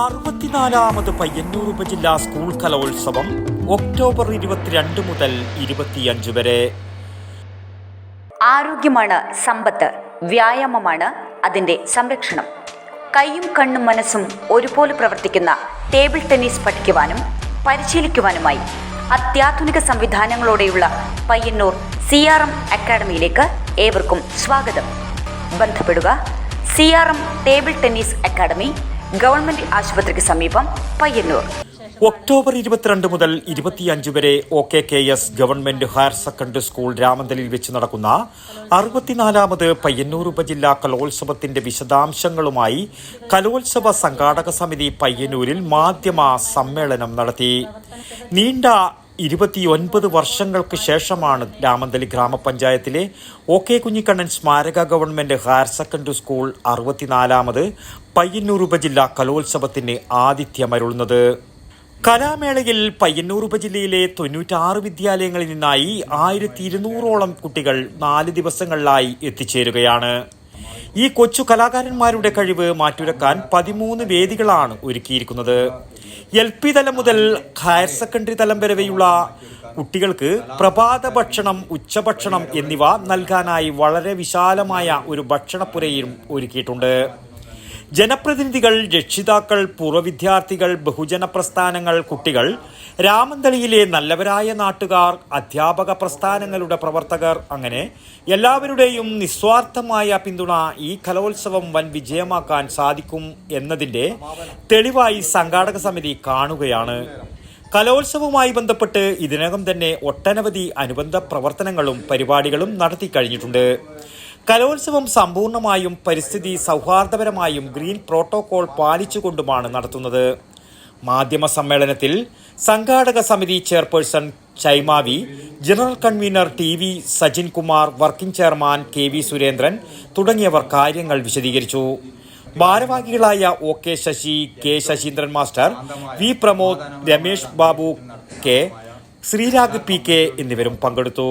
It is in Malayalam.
അറുപത്തിനാലാമത് പയ്യന്നൂർ ഉപജില്ലാ സ്കൂൾ കലോത്സവം ഒക്ടോബർ ഇരുപത്തിരണ്ട് മുതൽ ഇരുപത്തിയഞ്ച് വരെ. ആരോഗ്യമാണ് സമ്പത്ത് വ്യായാമമാണ് അതിന്റെ സംരക്ഷണം. കൈയും കണ്ണും മനസ്സും ഒരുപോലെ പ്രവർത്തിക്കുന്ന ടേബിൾ ടെന്നീസ് പഠിക്കുവാനും പരിശീലിക്കുവാനുമായി അത്യാധുനിക സംവിധാനങ്ങളോടെയുള്ള പയ്യന്നൂർ സി ആർ എം അക്കാഡമിയിലേക്ക് ഏവർക്കും സ്വാഗതം. ബന്ധപ്പെടുക C R M table tennis academy government ആശുപത്രിക്ക് സമീപം പയ്യന്നൂർ. ഒക്ടോബർ ഇരുപത്തിരണ്ട് മുതൽ ഇരുപത്തിയഞ്ച് വരെ O K K S government higher secondary school രാമന്തലിൽ വെച്ച് നടക്കുന്ന അറുപത്തിനാലാമത് പയ്യന്നൂർ ഉപജില്ലാ കലോത്സവത്തിന്റെ വിശദാംശങ്ങളുമായി കലോത്സവ സംഘാടക സമിതി പയ്യന്നൂരിൽ മാധ്യമ സമ്മേളനം നടത്തി. നീണ്ട ഇരുപത്തിയൊൻപത് വർഷങ്ങൾക്ക് ശേഷമാണ് രാമന്തലി ഗ്രാമപഞ്ചായത്തിലെ ഒ കെ കുഞ്ഞിക്കണ്ണൻ സ്മാരക ഗവൺമെന്റ് ഹയർ സെക്കൻഡറി സ്കൂൾ അറുപത്തിനാലാമത് പയ്യന്നൂർ ഉപജില്ലാ കലോത്സവത്തിന് ആതിഥ്യമരുളുന്നത്. കലാമേളയിൽ പയ്യന്നൂർ ഉപജില്ലയിലെ തൊണ്ണൂറ്റാറ് വിദ്യാലയങ്ങളിൽ നിന്നായി ആയിരത്തി ഇരുന്നൂറോളം കുട്ടികൾ നാല് ദിവസങ്ങളിലായി എത്തിച്ചേരുകയാണ്. ഈ കൊച്ചു കലാകാരന്മാരുടെ കഴിവ് മാറ്റുരക്കാൻ പതിമൂന്ന് വേദികളാണ് ഒരുക്കിയിരിക്കുന്നത്. എൽ പി തലം മുതൽ ഹയർ സെക്കൻഡറി തലം വരെയുള്ള കുട്ടികൾക്ക് പ്രഭാത ഭക്ഷണം ഉച്ചഭക്ഷണം എന്നിവ നൽകാനായി വളരെ വിശാലമായ ഒരു ഭക്ഷണപ്പുരയും ഒരുക്കിയിട്ടുണ്ട്. ജനപ്രതിനിധികൾ രക്ഷിതാക്കൾ പൂർവ വിദ്യാർത്ഥികൾ ബഹുജന പ്രസ്ഥാനങ്ങൾ കുട്ടികൾ രാമന്തളിയിലെ നല്ലവരായ നാട്ടുകാർ അധ്യാപക പ്രസ്ഥാനങ്ങളുടെ പ്രവർത്തകർ അങ്ങനെ എല്ലാവരുടെയും നിസ്വാർത്ഥമായ പിന്തുണ ഈ കലോത്സവം വൻ വിജയമാക്കാൻ സാധിക്കും എന്നതിന്റെ തെളിവായി സംഘാടക സമിതി കാണുകയാണ്. കലോത്സവവുമായി ബന്ധപ്പെട്ട് ഇതിനകം തന്നെ ഒട്ടനവധി അനുബന്ധ പ്രവർത്തനങ്ങളും പരിപാടികളും നടത്തി കഴിഞ്ഞിട്ടുണ്ട്. കലോത്സവം സമ്പൂർണമായും പരിസ്ഥിതി സൗഹാർദ്ദപരമായും ഗ്രീൻ പ്രോട്ടോകോൾ പാലിച്ചുകൊണ്ടുമാണ് നടത്തുന്നത്. മാധ്യമ സമ്മേളനത്തിൽ സംഘാടക സമിതി chairperson ചൈമാവി general convener T V Sajin Kumar working chairman K V Surendran തുടങ്ങിയവർ കാര്യങ്ങൾ വിശദീകരിച്ചു. ഭാരവാഹികളായ O K Sasi K Sasheendran master V Pramod Ramesh Babu K Sreerag P K എന്നിവരും പങ്കെടുത്തു.